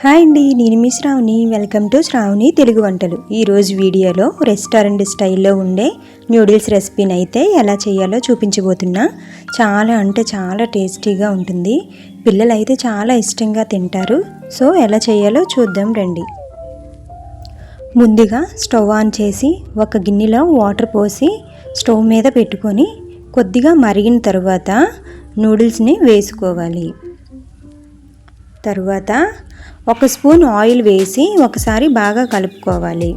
Hi అండి నేను మీ శ్రావణి. వెల్కమ్ టు శ్రావణి తెలుగు వంటలు. ఈరోజు వీడియోలో రెస్టారెంట్ స్టైల్లో ఉండే న్యూడిల్స్ రెసిపీని అయితే ఎలా చేయాలో చూపించబోతున్నా. చాలా అంటే చాలా టేస్టీగా ఉంటుంది. పిల్లలు అయితే చాలా ఇష్టంగా తింటారు. సో ఎలా చేయాలో చూద్దాం రండి. ముందుగా స్టవ్ ఆన్ చేసి ఒక గిన్నెలో వాటర్ పోసి స్టవ్ మీద పెట్టుకొని కొద్దిగా మరిగిన తర్వాత నూడిల్స్ని వేసుకోవాలి. తర్వాత ఒక స్పూన్ ఆయిల్ వేసి ఒకసారి బాగా కలుపుకోవాలి.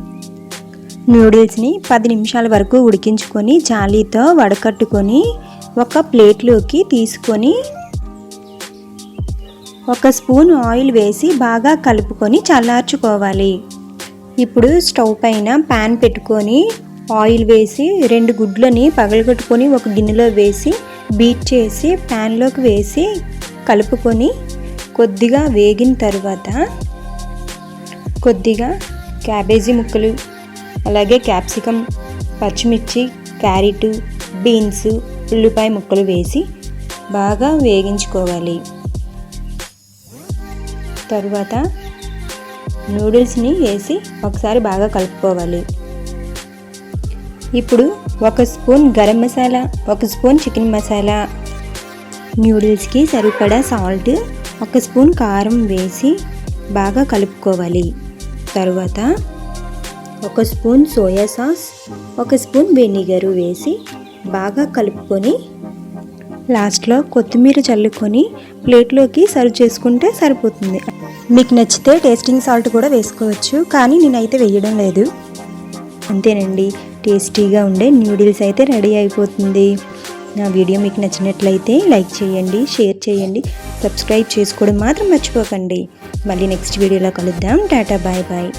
నూడిల్స్ని పది నిమిషాల వరకు ఉడికించుకొని జాలీతో వడకట్టుకొని ఒక ప్లేట్లోకి తీసుకొని ఒక స్పూన్ ఆయిల్ వేసి బాగా కలుపుకొని చల్లార్చుకోవాలి. ఇప్పుడు స్టవ్ పైన ప్యాన్ పెట్టుకొని ఆయిల్ వేసి రెండు గుడ్లని పగలగొట్టుకొని ఒక గిన్నెలో వేసి బీట్ చేసి ప్యాన్లోకి వేసి కలుపుకొని కొద్దిగా వేగిన తర్వాత కొద్దిగా క్యాబేజీ ముక్కలు అలాగే క్యాప్సికమ్ పచ్చిమిర్చి క్యారెట్ బీన్స్ ఉల్లిపాయ ముక్కలు వేసి బాగా వేగించుకోవాలి. తరువాత నూడిల్స్ని వేసి ఒకసారి బాగా కలుపుకోవాలి. ఇప్పుడు ఒక స్పూన్ గరం మసాలా ఒక స్పూన్ చికెన్ మసాలా నూడిల్స్కి సరిపడా సాల్ట్ ఒక స్పూన్ కారం వేసి బాగా కలుపుకోవాలి. తరువాత ఒక స్పూన్ సోయా సాస్ ఒక స్పూన్ వెనిగరు వేసి బాగా కలుపుకొని లాస్ట్లో కొత్తిమీర చల్లుకొని ప్లేట్లోకి సర్వ్ చేసుకుంటే సరిపోతుంది. మీకు నచ్చితే టేస్టింగ్ సాల్ట్ కూడా వేసుకోవచ్చు కానీ నేనైతే వేయడం లేదు. అంతేనండి టేస్టీగా ఉండే న్యూడిల్స్ అయితే రెడీ అయిపోతుంది. నా వీడియో మీకు నచ్చినట్లయితే లైక్ చేయండి షేర్ చేయండి సబ్స్క్రైబ్ చేసుకోవడం మాత్రం మర్చిపోకండి. మళ్ళీ నెక్స్ట్ వీడియోలో కలుద్దాం. Tata bye bye.